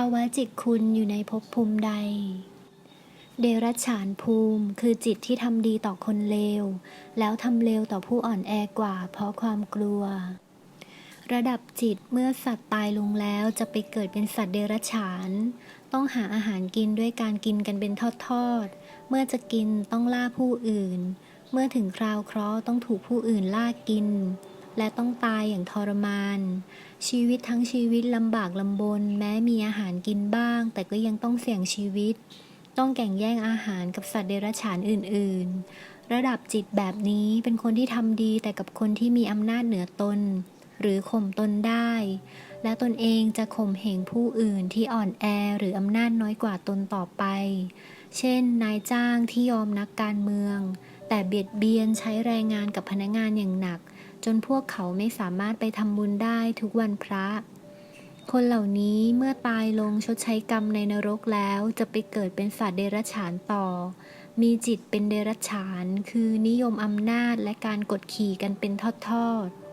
าวะจิตคุณอยู่ในภพภูมิใด เดรัจฉานภูมิคือจิตที่ทำดีต่อคนเลว แล้วทำเลวต่อผู้อ่อนแอกว่าเพราะความกลัว ระดับจิตเมื่อสัตว์ตายลงแล้วจะไปเกิดเป็นสัตว์เดรัจฉาน ต้องหาอาหารกินด้วยการกินกันเป็นทอดๆ เมื่อจะกินต้องล่าผู้อื่น เมื่อถึงคราวเคราะห์ต้องถูกผู้อื่นล่ากิน และต้องตายอย่างทรมาน ชีวิตทั้งชีวิตลำบากลำบน แม้มีอาหารกินบ้าง แต่ก็ยังต้องเสี่ยงชีวิต ต้องแข่งแย่งอาหารกับสัตว์เดรัจฉานอื่น ๆ ระดับจิตแบบนี้เป็นคนที่ทำดีแต่กับคนที่มีอำนาจเหนือตน หรือข่มตนได้ และตนเองจะข่มเหงผู้อื่นที่อ่อนแอหรืออำนาจน้อยกว่าตนต่อไป เช่น นายจ้างที่ยอมนักการเมือง แต่เบียดเบียนใช้แรงงานกับพนักงานอย่างหนัก จนพวกเขาไม่สามารถไปทำบุญได้ทุกวันพระ คนเหล่านี้เมื่อตายลงชดใช้กรรมในนรกแล้วจะไปเกิดเป็นสัตว์เดรัจฉานต่อ มีจิตเป็นเดรัจฉาน คือนิยมอำนาจและการกดขี่กันเป็นทอดๆ